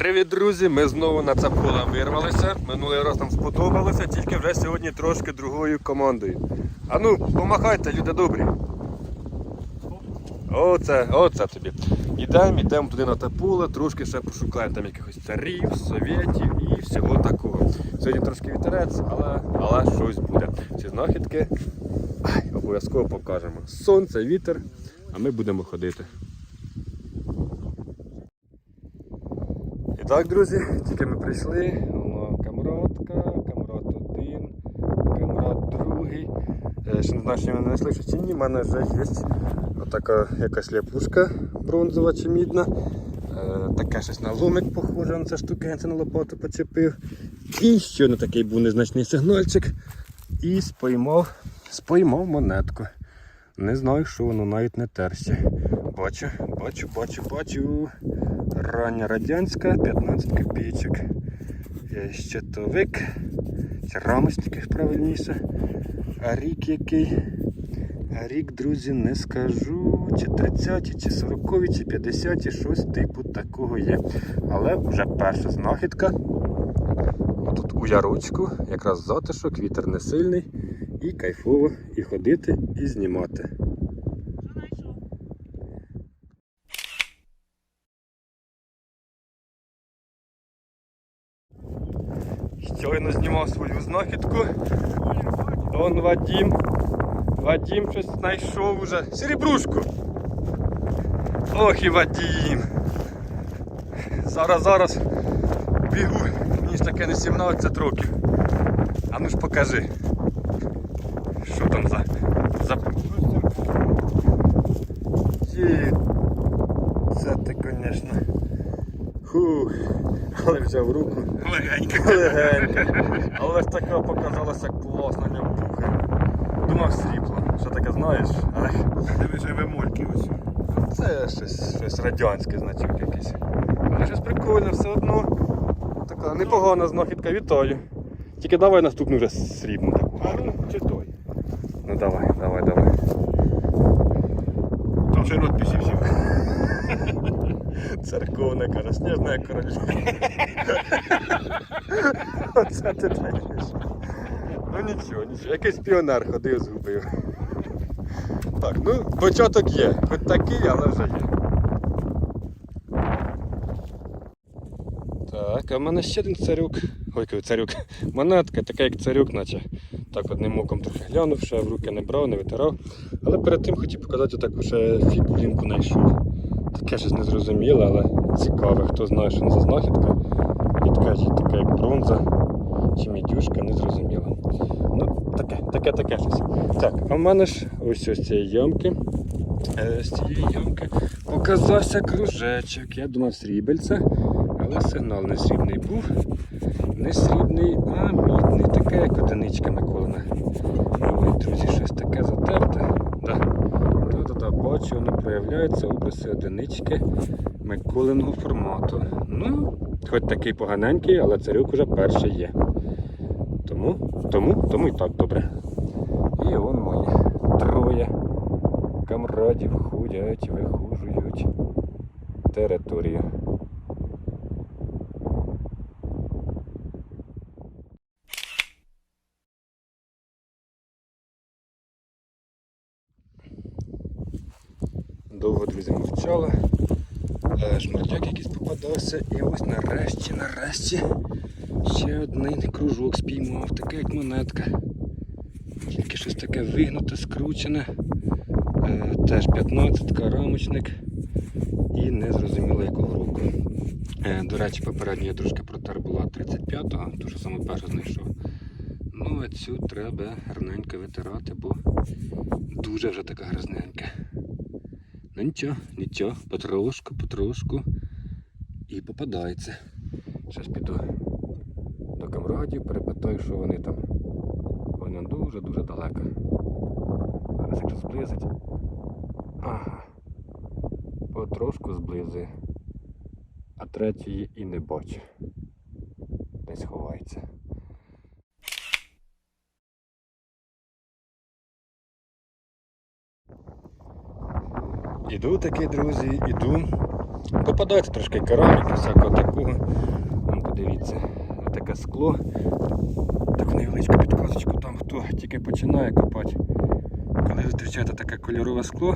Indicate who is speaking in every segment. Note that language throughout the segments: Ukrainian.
Speaker 1: Привіт, друзі! Ми знову на поле вирвалися. Минулий раз нам сподобалося, тільки вже сьогодні трошки другою командою. А ну, помахайте, люди добрі. Оце, оце тобі. Ідемо, йдемо туди на те поле, трошки ще пошукаємо там якихось царів, совєтів і всього такого. Сьогодні трошки вітерець, але, але щось буде. Ці знахідки обов'язково покажемо. Сонце, вітер, а ми будемо ходити. Так, друзі, тільки ми прийшли, воно камрадка, камрад один, камрад другий. Е, Ще не знаю, що ми знайшли чи ні, в мене вже є отака якась ляпушка бронзова чи мідна. Е, Таке щось на ломик похоже, на це штукенце на лопату почепив. І ще не такий був незначний сигнальчик. І споймав, споймав монетку. Не знаю, що воно навіть не терся. Бачу, бачу, бачу, бачу. Рання радянська, 15 копійочок. Є щитовик. Рамочник правильніше. А рік який? А рік, друзі, не скажу. Чи 30-ті, чи 40, чи 50, щось типу такого є. Але вже перша знахідка. Тут у ярочку, якраз затишок, вітер не сильний. І кайфово і ходити, і знімати. Щойно знімав свою знахідку. Он Вадім. Вадім щось знайшов уже. Серебрушку. Ох і Вадім. Зараз, зараз бігу. Мені ж таке не 17 років. А ну ж покажи. Що там за. за... але взяв руку.
Speaker 2: Легенько.
Speaker 1: Легенько. Але ж така показалася класна нямпуха. Думав срібло. Що таке знаєш?
Speaker 2: Диви вже вимольки ось.
Speaker 1: це щось, щось радянське значок якийсь. Але щось прикольне, все одно. Така непогана знахідка, вітаю. Тільки давай наступну вже срібну таку.
Speaker 2: А ну, чи той.
Speaker 1: Ну давай, давай, давай.
Speaker 2: Там ще надписі всі.
Speaker 1: Церковна каже, сніжна королева. Оце ти даєш. Ну нічого, нічого. Якийсь піонер ходив, згубив. Так, ну початок є. Хоч такий, але вже є. Так, а в мене ще один царюк. Ой, царюк. Монетка, така як царюк, наче. Так одним оком трохи глянув, ще в руки не брав, не витирав. Але перед тим хотів показати таку ще фігуринку знайшов. Таке щось незрозуміле, але цікаве. Хто знає, що це знахідка. Підкажіть, така як бронза чи мідюшка, незрозуміло. Ну, таке, таке, таке щось. Так, а в мене ж ось ось цієї ямки. е, З цієї ямки показався кружечок. Я думав срібельце, але сигнал не срібний був. Не срібний, а мідний. Таке, як одиничка Миколина. Ой, друзі, щось таке затерте. Да. Бачу, вони проявляються описи одинички Миколиного формату. Ну, хоч такий поганенький, але царюк уже перший є. Тому, тому, тому і так добре. І он мої троє камрадів ходять, вихужують територію. Друзі. Е, Шматяк якийсь попадався. І ось нарешті, нарешті ще один кружок спіймав, таке як монетка. Тільки щось таке вигнуте, скручене. Е, Теж 15 рамочник. І не зрозуміло якого року. Е, До речі, попередньо я трошки протер була 35-го, ту що саме першу знайшов. Ну а цю треба гарненько витирати, бо дуже вже така грязненька. Ну нічого, нічого, потрошку, потрошку і попадається. Зараз піду до камрадів, перепитаю, що вони там. Вони дуже-дуже далеко. Зараз якщо зблизить. Ага. Потрошку зблизує. А третьої і не бачу. Десь ховається. Іду таки, друзі, іду. Попадається трошки кераміки, всякого такого. Вон, подивіться, таке скло. Таку невеличку підказочку там, хто тільки починає копати. Коли зустрічаєте таке кольорове скло,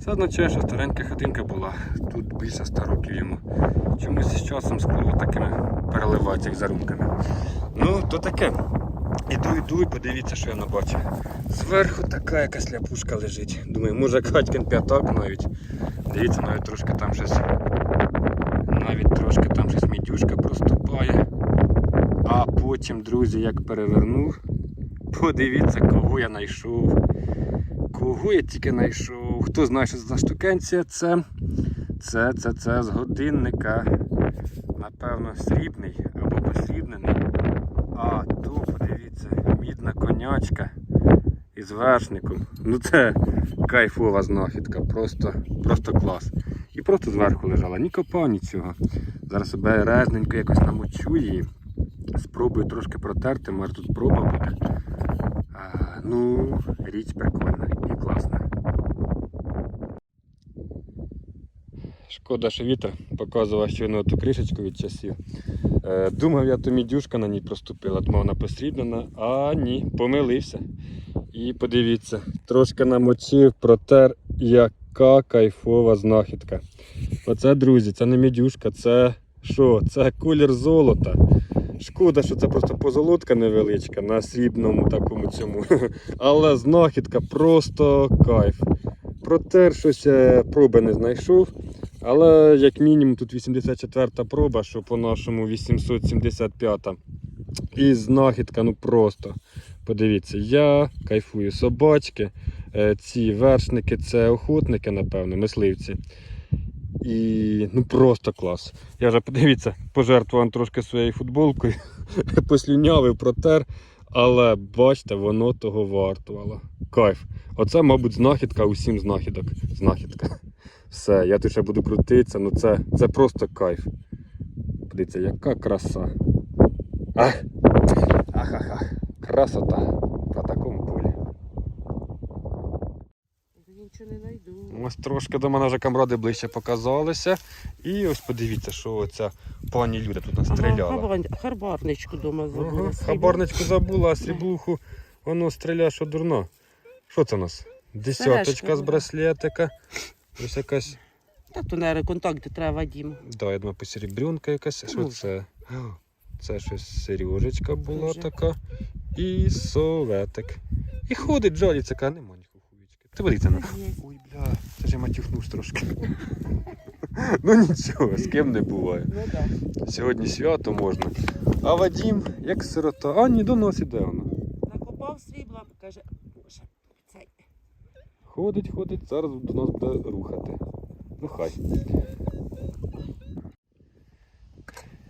Speaker 1: це означає, що старенька хатинка була. Тут більше 100 років йому. Чомусь з часом скло такими переливається як зарунками. Ну, то таке. Іду, іду і подивіться, що я набачив. Зверху така якась ляпушка лежить. Думаю, може Катькин п'ятак навіть. Дивіться, навіть трошки там щось. Навіть трошки там щось мідюшка проступає. А потім, друзі, як перевернув, подивіться, кого я знайшов. Кого я тільки знайшов. Хто знає, що це за штукенція, це, це, це, це з годинника. Напевно, срібний або посрібнений. А тут, подивіться, мідна конячка із вершником. Ну це кайфова знахідка, просто, просто клас. І просто зверху лежала, ні копав, нічого. Зараз себе резненько якось намочу її. Спробую трошки протерти, може тут проба буде. А, ну, річ прикольна і класна. Шкода, що вітер показував щойно ту кришечку від часів. Е, думав, я то мідюшка на ній проступила, думав, вона посрібнена, а ні, помилився. І подивіться, трошки намочив, протер, яка кайфова знахідка. Оце, друзі, це не мідюшка, це що? Це колір золота. Шкода, що це просто позолотка невеличка на срібному такому цьому. Але знахідка просто кайф. Протер щось е, проби не знайшов. Але як мінімум тут 84-та проба, що по нашому 875-та. І знахідка, ну просто. Подивіться, я кайфую собачки, е, ці вершники це охотники, напевно, мисливці. І ну просто клас. Я вже подивіться, пожертвував трошки своєю футболкою, послюнявив, протер, але бачите, воно того вартувало. Кайф. Оце, мабуть, знахідка усім знахідок. Знахідка. Все, я тут ще буду крутитися, ну це, це просто кайф. Подивіться, яка краса. Ах! Ахаха. Красота на такому полі.
Speaker 3: Нічого не знайду.
Speaker 1: Ось трошки до мене вже камради ближче показалися. І ось подивіться, що оця пані Люда тут настріляла.
Speaker 3: Ага, харбарничку дома забула.
Speaker 1: Ага,
Speaker 3: Срібло.
Speaker 1: хабарничку забула, а сріблуху воно стріляє, що дурно. Що це у нас? Десяточка з браслетика. Ось якась.
Speaker 3: Та то, наверное, контакти треба Вадім.
Speaker 1: Да, я думаю, посеребрюнка якась. Що це? Це щось сережечка була
Speaker 3: Дуже.
Speaker 1: така. І советик. І ходить, жаліться, каже, нема ніякої хуєчки. Ти подивіться на. Ой, бля, це ж я матюхнувся трошки. ну нічого, з ким не буває.
Speaker 3: Ну так.
Speaker 1: Сьогодні свято можна. А Вадім, як сирота. А, ні, до нас іде воно.
Speaker 3: Накопав срібла, каже.
Speaker 1: Ходить, ходить, зараз до нас буде рухати. Ну хай.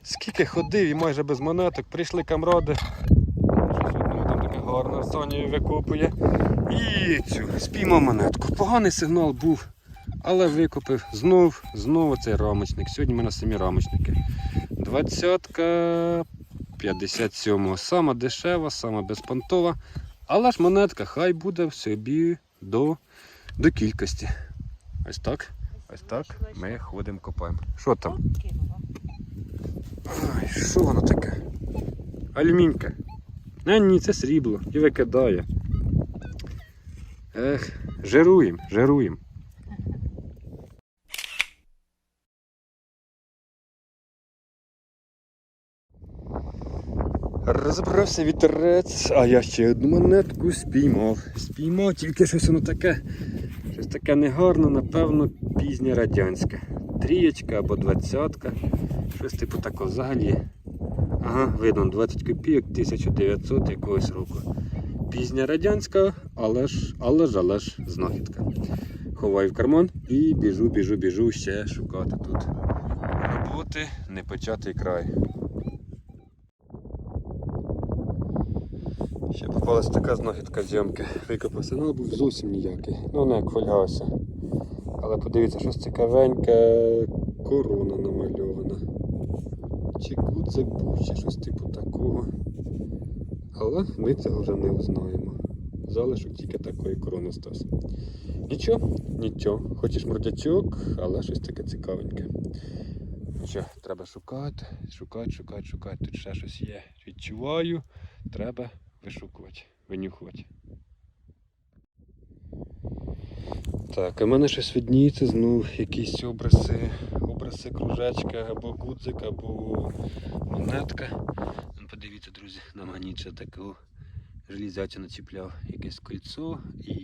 Speaker 1: Скільки ходив і майже без монеток, прийшли камради. Щось там таке гарне Соня викопує. І цю спіймав монетку. Поганий сигнал був, але викопив. Знов, знову цей рамочник. Сьогодні ми на самі рамочники. Двадцятка 57-го. Сама дешева, сама безпонтова. Але ж монетка хай буде в собі до, до кількості. Ось так. Ось так ми ходимо копаємо. Що там?
Speaker 3: Ой.
Speaker 1: Ай, що воно таке? Алюмінька. А ні, це срібло і викидає. Ех, жируємо, жируємо. Розбрався вітерець, а я ще одну монетку спіймав. Спіймав, тільки щось воно таке. Щось таке негарне, напевно, пізнє радянське. Трієчка або двадцятка. Щось типу такого взагалі. Ага, видно, 20 копійок 1900 якогось року. Пізня радянська, але ж, але ж, але ж знахідка. Ховаю в карман і біжу, біжу, біжу ще шукати тут. Роботи непочатий край. Ще попалась така знахідка зйомки. Викопав сигнал був зовсім ніякий. Ну не як фольгався. Але подивіться, щось цікавеньке корона намальована. Чи куцик був, чи щось типу такого. Але ми цього вже не узнаємо. Залишок тільки такої корони стався. Нічого, нічого. Хочеш мордячок, але щось таке цікавеньке. Ну що, треба шукати, шукати, шукати, шукати. Тут ще щось є. Відчуваю, треба вишукувати, винюхувати. Так, а мене щось видніється знов якісь образи, образи кружечка або гудзик, або монетка. Ну, Подивіться, друзі, на магніт ще таку железячу начіпляв якесь кольцо і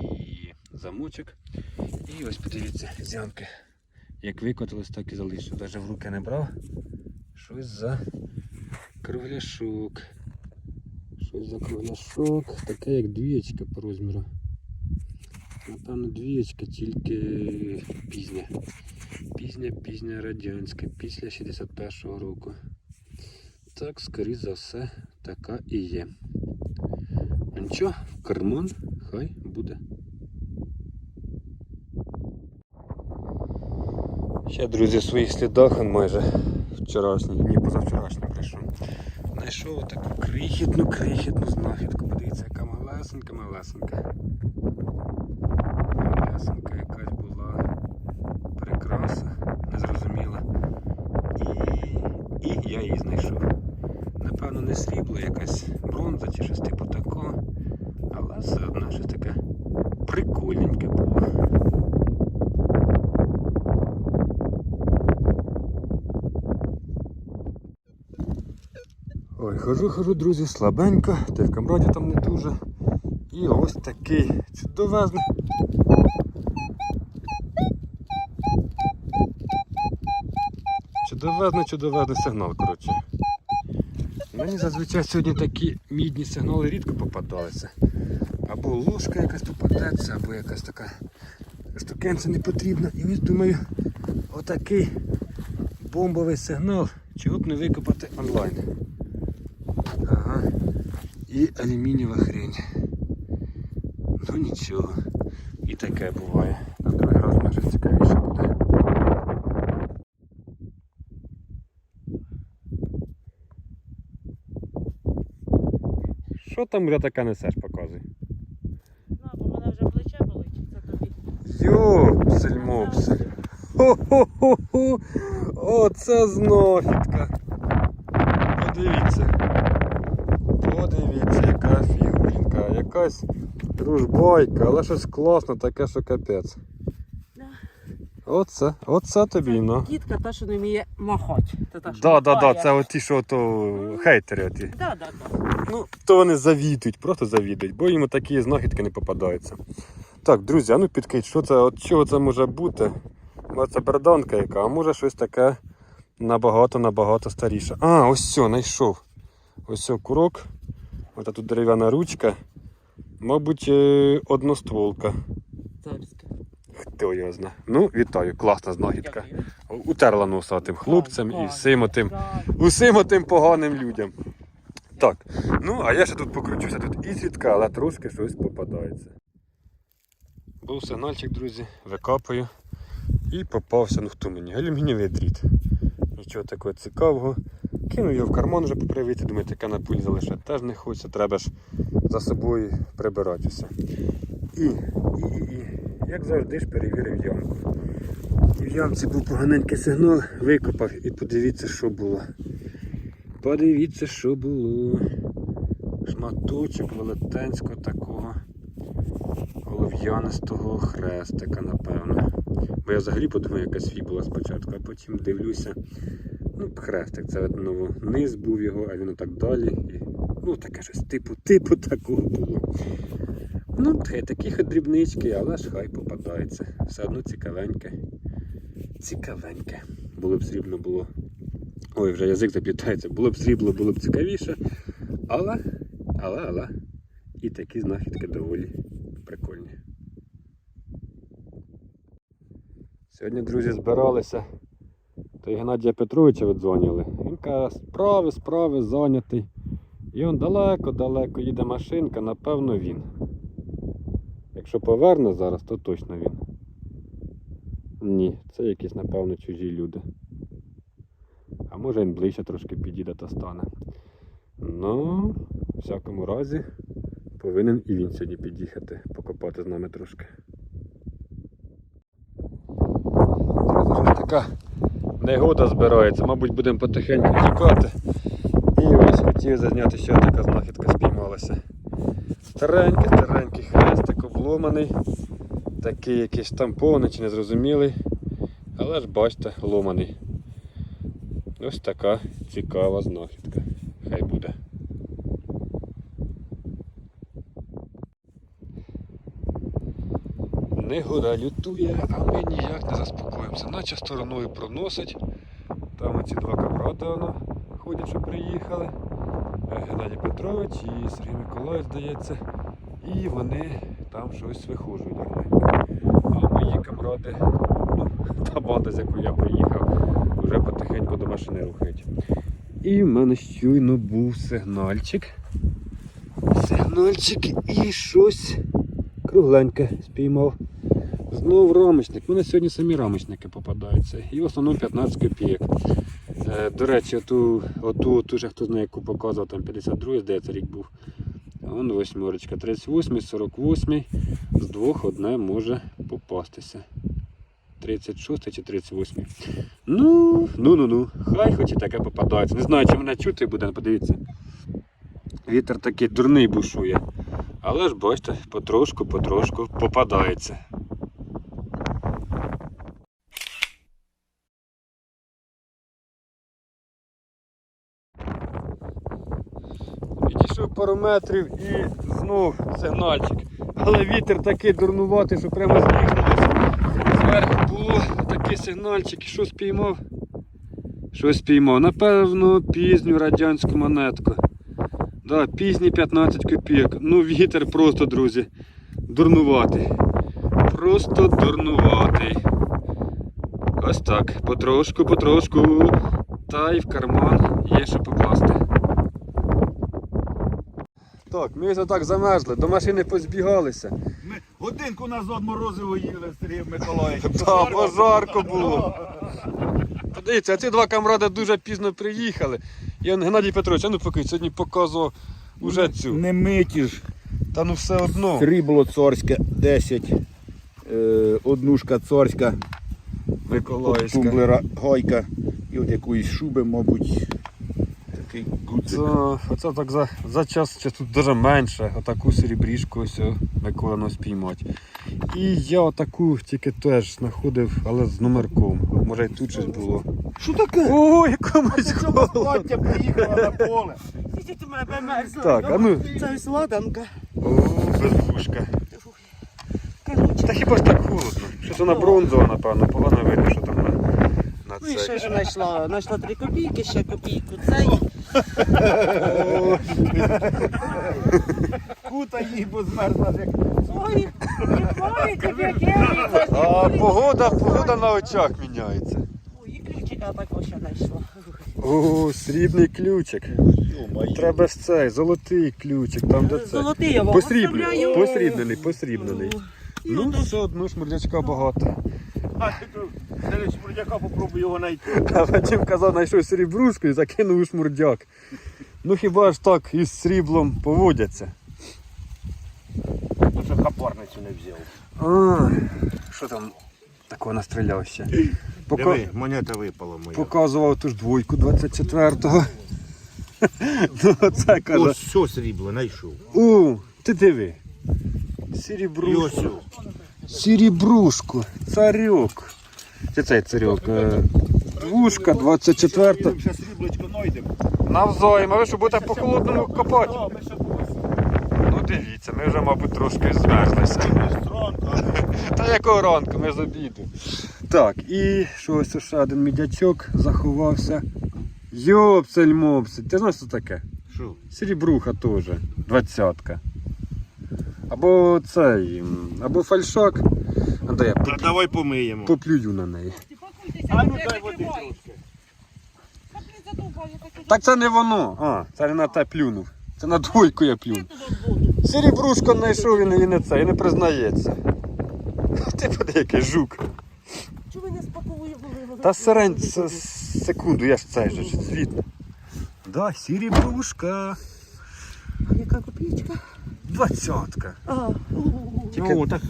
Speaker 1: замочок. І ось подивіться, зянки. Як викотилось, так і залишив. Навіть в руки не брав. Щось за кругляшок. Щось за кругляшок. Таке як двієчка по розміру. Напевно, двієчка, тільки пізня. Пізня, пізня радянська, після 61-го року. Так, скоріше за все, така і є. Ну Нічого, в карман хай буде. Ще, друзі, в своїх слідах майже вчорашній, ні, позавчорашній прийшов. Знайшов таку крихітну, крихітну знахідку. Подивіться, яка малесенька, малесенька. Малесенька якась була прикраса, незрозуміла. І, і я її знайшов. Напевно, не срібло, якась бронза чи щось типу такого. Але все одно щось таке прикольненьке було. Ой, хожу, хожу, друзі, слабенько, та й в камраді там не дуже. І ось такий чудовезний. Чудовезний, чудовезний сигнал, коротше. Мені зазвичай сьогодні такі мідні сигнали рідко попадалися. Або ложка якась попадеться, або якась така штукенця не потрібна. І ось думаю, отакий бомбовий сигнал, чого б не викопати онлайн. Ага. І алюмінієва хрень. Ну нічого. І таке буває. На другий раз може цікавіше буде. Що там вже таке несеш, показуй?
Speaker 3: Ну, бо мене вже плече болить, це тобі.
Speaker 1: Йопсель мопсель. Хо-хо-хо-хо. Оце знахідка. Подивіться. Подивіться, Фігурінка. Якась дружбайка, але щось класне, таке, що капець.
Speaker 3: Да.
Speaker 1: Оце, оце тобі, ну.
Speaker 3: Дітка та, що не вміє махати. Це та, що
Speaker 1: Да, да, це оті, що то хейтери оті.
Speaker 3: Да, да, да.
Speaker 1: Ну, то вони завідують, просто завідують, бо їм такі знахідки не попадаються. Так, друзі, а ну підкажіть, що це, от чого це може бути? Може це берданка яка, а може щось таке набагато-набагато старіше. А, ось все, знайшов. Ось все, курок. Ось тут дерев'яна ручка. Мабуть, е, одностволка.
Speaker 3: Царське.
Speaker 1: Хто його знає. Ну, вітаю, класна знахідка. Утерла носа тим хлопцям і всім отим усім отим поганим людям. Так, ну а я ще тут покручуся, тут і сітка, але трошки щось попадається. Був сигнальчик, друзі, викапую. І попався, ну хто мені? Алюмінієвий дріт. Нічого такого цікавого. Кинув його в карман вже попривиті, думаю, таке на пуль залишати теж не хочеться, треба ж за собою прибирати все. І, і, і, і, як завжди ж перевірив ямку. І в ямці був поганенький сигнал, викопав і подивіться, що було. Подивіться, що було. Шматочок велетенського такого голов'янистого хрестика, напевно. Бо я взагалі подумав, якась фібула спочатку, а потім дивлюся. Ну, хрестик, це видно, низ був його, а він отак далі. І, ну, таке щось типу, типу такого було. Ну, такі хоч дрібнички, але ж хай попадається. Все одно цікавеньке. Цікавеньке. Було б срібно було. Ой, вже язик заплітається. Було б срібло, було б цікавіше. Але, але, але. І такі знахідки доволі прикольні. Сьогодні, друзі, збиралися. То й Геннадія Петровича видзвонили. Він каже, справи, справи, зайнятий. І он далеко-далеко їде машинка, напевно він. Якщо поверне зараз, то точно він. Ні, це якісь, напевно, чужі люди. А може він ближче трошки підійде та стане. Ну, в всякому разі, повинен і він сьогодні під'їхати, покопати з нами трошки. така негода збирається. Мабуть, будемо потихеньку тікати. І ось хотів зазняти, що така знахідка спіймалася. Старенький, старенький хрестик обломаний. Такий якийсь тампований чи незрозумілий. Але ж бачите, ломаний. Ось така цікава знахідка. Хай буде. Негода лютує, а ми ніяк не заспокоїмося. Наче стороною проносить. Там оці два кабрата ходять, що приїхали. Е, Геннадій Петрович і Сергій Миколаївич, здається. І вони там щось вихожують. А мої камради, ну, та банда, з якою я приїхав, вже потихеньку до машини рухають. І в мене щойно був сигнальчик. Сигнальчик і щось кругленьке спіймав. Знов рамочник. У мене сьогодні самі рамочники попадаються. І в основному 15 копійок. Е, До речі, оту, оту, оту хто знає, яку показував, там 52 здається, рік був. Вон восьмерочка, 38, 48. З двох одне може попастися. 36 чи 38. Ну, ну, ну, ну. Хай хоч і таке попадається. Не знаю, чи мене чути буде, подивіться. Вітер такий дурний бушує. Але ж бачите, потрошку, потрошку попадається. Відійшов пару метрів і знов сигнальчик. Але вітер такий дурнуватий, що прямо зніхнулося. Зверху було такий сигнальчик, і що спіймав? Щось спіймав. Напевно, пізню радянську монетку. Да, пізні 15 копійок. Ну, вітер просто, друзі. Дурнуватий. Просто дурнуватий. Ось так. Потрошку, потрошку. Та й в карман є що покласти. Так, ми ось так замерзли, до машини позбігалися.
Speaker 2: Ми годинку назад морозиво їли з Сергієм Миколаївичем.
Speaker 1: Та, пожарко було. Подивіться, а ці два камради дуже пізно приїхали. І он Геннадій Петрович, а ну поки сьогодні показував уже цю.
Speaker 2: Не миті ж.
Speaker 1: Та ну все одно.
Speaker 2: Срібло царське 10. Е, однушка царська.
Speaker 1: Миколаївська.
Speaker 2: Тумблера гайка. І от якоїсь шуби, мабуть. Такий гудзик.
Speaker 1: Оце так за, за час, чи тут дуже менше, отаку серебрішку ось о, Микола спіймати. І я отаку тільки теж знаходив, але з номерком. Може і тут щось було.
Speaker 2: Що таке?
Speaker 1: О, якомусь холодно.
Speaker 2: Плаття приїхала на поле.
Speaker 3: Ти мене померзла.
Speaker 1: Так, а ну.
Speaker 3: Це ось ладанка.
Speaker 1: О, без вушка. Та хіба ж так холодно? Що це на бронзова, напевно, погано видно, що на,
Speaker 3: Ну і ще ж знайшла, знайшла 3 копійки, ще копійку цей.
Speaker 2: Кута їй, бо змерзла як.
Speaker 3: Ой, немає тебе.
Speaker 1: А погода, погода на очах міняється.
Speaker 3: Ой, і ключика також ще знайшла.
Speaker 1: О, срібний ключик. Треба ж цей, золотий ключик, там де це.
Speaker 3: Золотий я вам
Speaker 1: Посрібний,
Speaker 3: оставляю.
Speaker 1: посрібнений, посрібнений. Ну, все одно шмурдячка багато.
Speaker 2: А ти Сергій Шмурдяка попробуй його знайти.
Speaker 1: А Вадим казав, знайшов серебрушку і закинув у шмурдяк. Ну хіба ж так із сріблом поводяться?
Speaker 2: Тому що хапарницю не взяв.
Speaker 1: А, що там такого настріляв ще? Пока...
Speaker 2: Диви, монета випала моя.
Speaker 1: Показував ту ж двойку 24-го. ну це каже.
Speaker 2: Ось все срібло знайшов.
Speaker 1: У, ти диви.
Speaker 2: І
Speaker 1: Серебрушку. Царьок. Чи цей царьок? Е, Двушка 24.
Speaker 2: Підемо ще сріблочко знайдемо.
Speaker 1: Навзаєм, а ви що будете по холодному копати?
Speaker 2: А, ми ще.
Speaker 1: Ну дивіться, ми вже, мабуть, трошки змерзлися. Та якого ранку, ми з обіду. Так, і що ось ще один мідячок заховався. Йопсель мопсель. Ти знаєш, що таке?
Speaker 2: Що?
Speaker 1: Серебруха теж. Двадцятка. Або цей. Або фальшак. А де
Speaker 2: Та давай помиємо.
Speaker 1: поплюю на неї.
Speaker 2: А ну дай води трошки.
Speaker 1: Так це не воно. А, це не на те плюнув. Це на двойку я плюнув. Серебрушко знайшов він і не це, і не признається. Ти поди який жук.
Speaker 3: Чого ви не спаковує були?
Speaker 1: Та сирень с- секунду, я ж цей же ж світло. Да, серебрушка.
Speaker 3: А яка копійка?
Speaker 1: Двадцятка.
Speaker 3: А, у-у-у.
Speaker 1: Тільки-
Speaker 2: Ну, так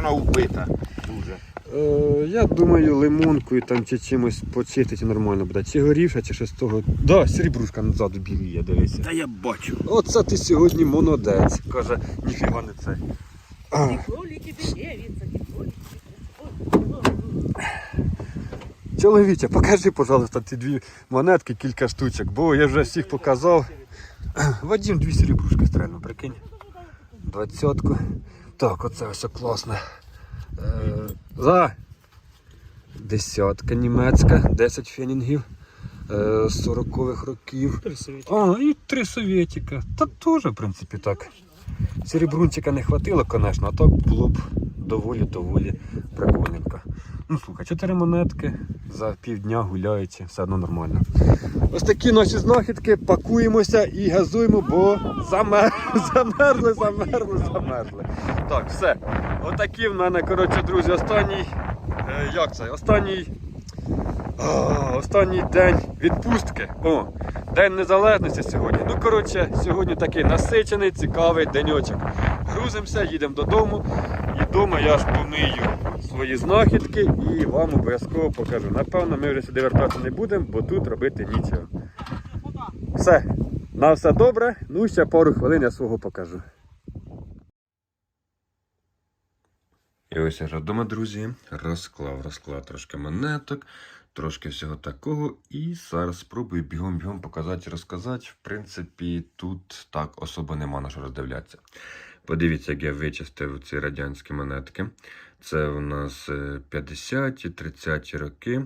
Speaker 2: вона вбита дуже.
Speaker 4: Е, я думаю, лимонкою там чи чимось почистити нормально буде. Чи горівша, чи щось того. Да, серебрушка назаду біліє, дивися.
Speaker 2: Та я бачу.
Speaker 4: Оце ти сьогодні молодець. Каже, ніфіга не.
Speaker 3: Ой,
Speaker 4: чоловіче, покажи, пожалуйста, ті дві монетки, кілька штучок, бо я вже всіх показав. Вадим дві серебрушки стрельну, прикинь. Двадцятку. Так, оце все класно. Е, за десятка німецька, 10 фенінгів. Е, 40-х років. А, і три совєтіка. Та теж, в принципі, так. Серебрунчика не хватило, звісно, а так було б доволі-доволі прикольненько. Ну, слухай, чотири монетки за півдня гуляючи, все одно нормально. Ось такі наші знахідки, пакуємося і газуємо, бо замер... замерзли, замерзли, замерзли. Так, все. Отакі в мене, коротше, друзі, останній. Е, як це? Останній. А, останній день відпустки. О, День Незалежності сьогодні. Ну, коротше, сьогодні такий насичений, цікавий денечок. Грузимося, їдемо додому. І вдома я ж помию свої знахідки і вам обов'язково покажу. Напевно, ми вже сюди вертатися не будемо, бо тут робити нічого. Все, на все добре. Ну, ще пару хвилин я свого покажу. І ось я вдома, друзі, розклав, розклав трошки монеток, трошки всього такого. І зараз спробую бігом-бігом показати, розказати. В принципі, тут так особо нема на що роздивлятися. Подивіться, як я вичистив ці радянські монетки. Це у нас е, 50-ті, 30-ті роки.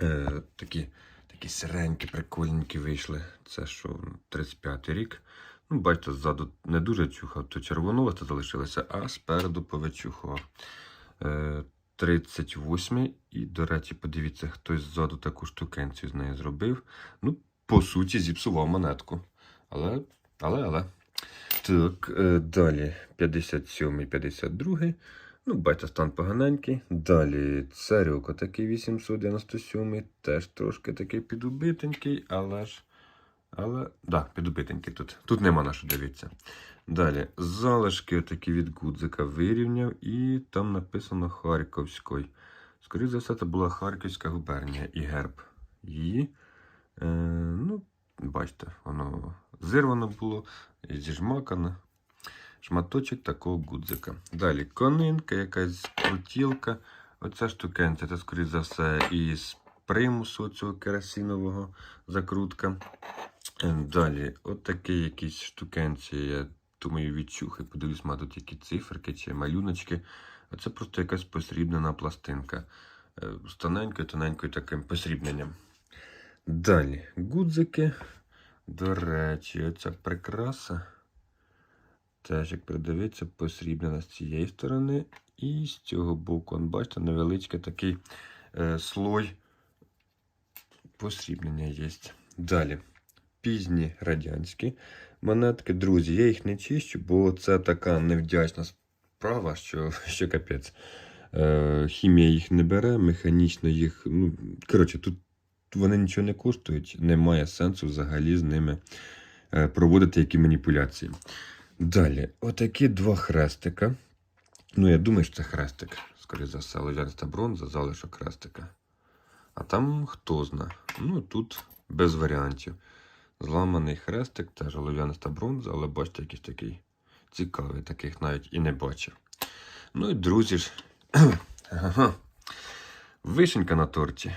Speaker 4: Е, такі, такі сиренькі, прикольненькі вийшли. Це що, 35-й рік. Ну, бачите, ззаду не дуже чухав, то червонувато залишилося, а спереду повичухував. Е, 38 і, до речі, подивіться, хтось ззаду таку штукенцію з нею зробив. Ну, по суті, зіпсував монетку. Але, але, але. Так, е, далі 57-й, 52 Ну, бачите, стан поганенький. Далі царюк отакий 897 теж трошки такий підубитенький, але ж. Але, да, підубитенький тут. Тут нема на що дивитися. Далі, залишки отакі від гудзика вирівняв, і там написано Харківський. Скоріше за все, це була Харківська губернія і герб її. Е, ну, бачите, воно зірвано було, і зіжмакано. Шматочок такого гудзика. Далі конинка, якась крутілка. Оця штукенця, це, скоріше за все, із примусу цього керосинового закрутка. Е, Далі, от якісь штукенці, я думаю, відчухай. Подивлюсь, ма тут які циферки чи малюночки. Це просто якась посрібнена пластинка. Е, З тоненькою, тоненькою таким посрібненням. Далі, гудзики. До речі, оця прикраса. Теж, як придивитися, посрібнена з цієї сторони. І з цього боку, он, бачите, невеличкий такий е, слой посрібнення є. Далі. Пізні радянські монетки. Друзі, я їх не чищу, бо це така невдячна справа, що, що капець. Е, хімія їх не бере, механічно їх. Ну, коротше, тут вони нічого не коштують, немає сенсу взагалі з ними е, проводити які маніпуляції. Далі, отакі два хрестика. Ну, я думаю, що це хрестик. Скоріше за все, олов'яниста бронза, залишок хрестика. А там хто зна. Ну, тут без варіантів. Зламаний хрестик, теж олов'яниста бронза, але бачите, якийсь такий цікавий, таких навіть і не бачив. Ну і друзі ж. ага. Вишенька на торті.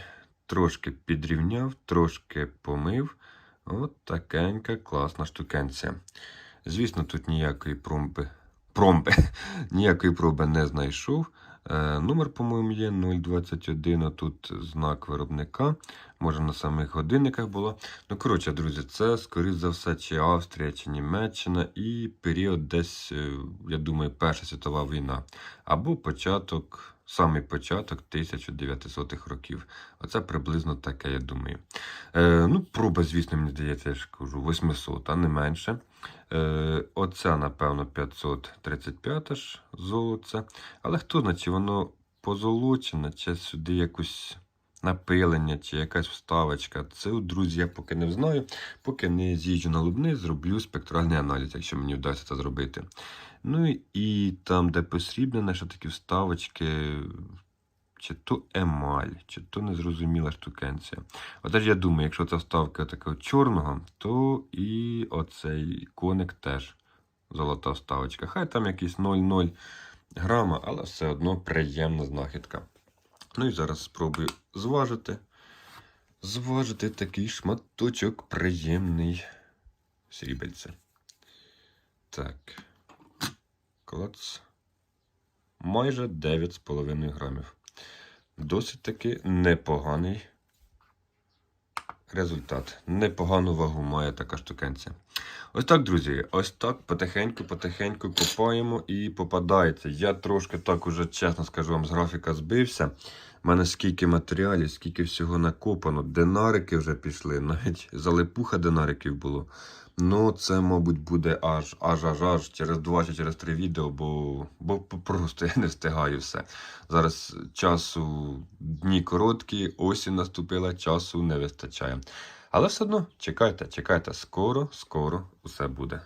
Speaker 4: Трошки підрівняв, трошки помив. От такенька класна штукенція. Звісно, тут ніякої промби, промби, ніякої проби не знайшов. Е, номер, по-моєму, є 021, а тут знак виробника. Може на самих годинниках було. Ну, коротше, друзі, це, скоріш за все, чи Австрія, чи Німеччина, і період десь, е, я думаю, Перша світова війна. Або початок, самий початок 1900-х років. Оце приблизно таке, я думаю. Е, ну, проба, звісно, мені здається, я ж кажу, 800, а не менше. Е, оця, напевно, 535 ж золоце. Але хто знає, чи воно позолочене, чи сюди якось напилення, чи якась вставочка. Це, друзі, я поки не знаю. Поки не з'їжджу на Лубни, зроблю спектральний аналіз, якщо мені вдасться це зробити. Ну і там, де посрібнене, що такі вставочки. чи то емаль, чи то незрозуміла штукенція. Отож я думаю, якщо це вставка такого чорного, то і оцей коник теж золота вставочка. Хай там якісь 0,0 грама, але все одно приємна знахідка. Ну і зараз спробую зважити. Зважити такий шматочок приємний срібельце. Так. Клац. Майже 9,5 грамів. Досить таки непоганий результат. Непогану вагу має така штукенця. Ось так, друзі, ось так потихеньку-потихеньку копаємо і попадається. Я трошки так уже, чесно скажу вам, з графіка збився. У мене скільки матеріалів, скільки всього накопано. Динарики вже пішли, навіть залипуха динариків було. Ну, це, мабуть, буде аж аж аж аж через два чи через три відео, бо, бо просто я не встигаю все. Зараз часу дні короткі, осінь наступила, часу не вистачає. Але все одно чекайте, чекайте, скоро, скоро усе буде.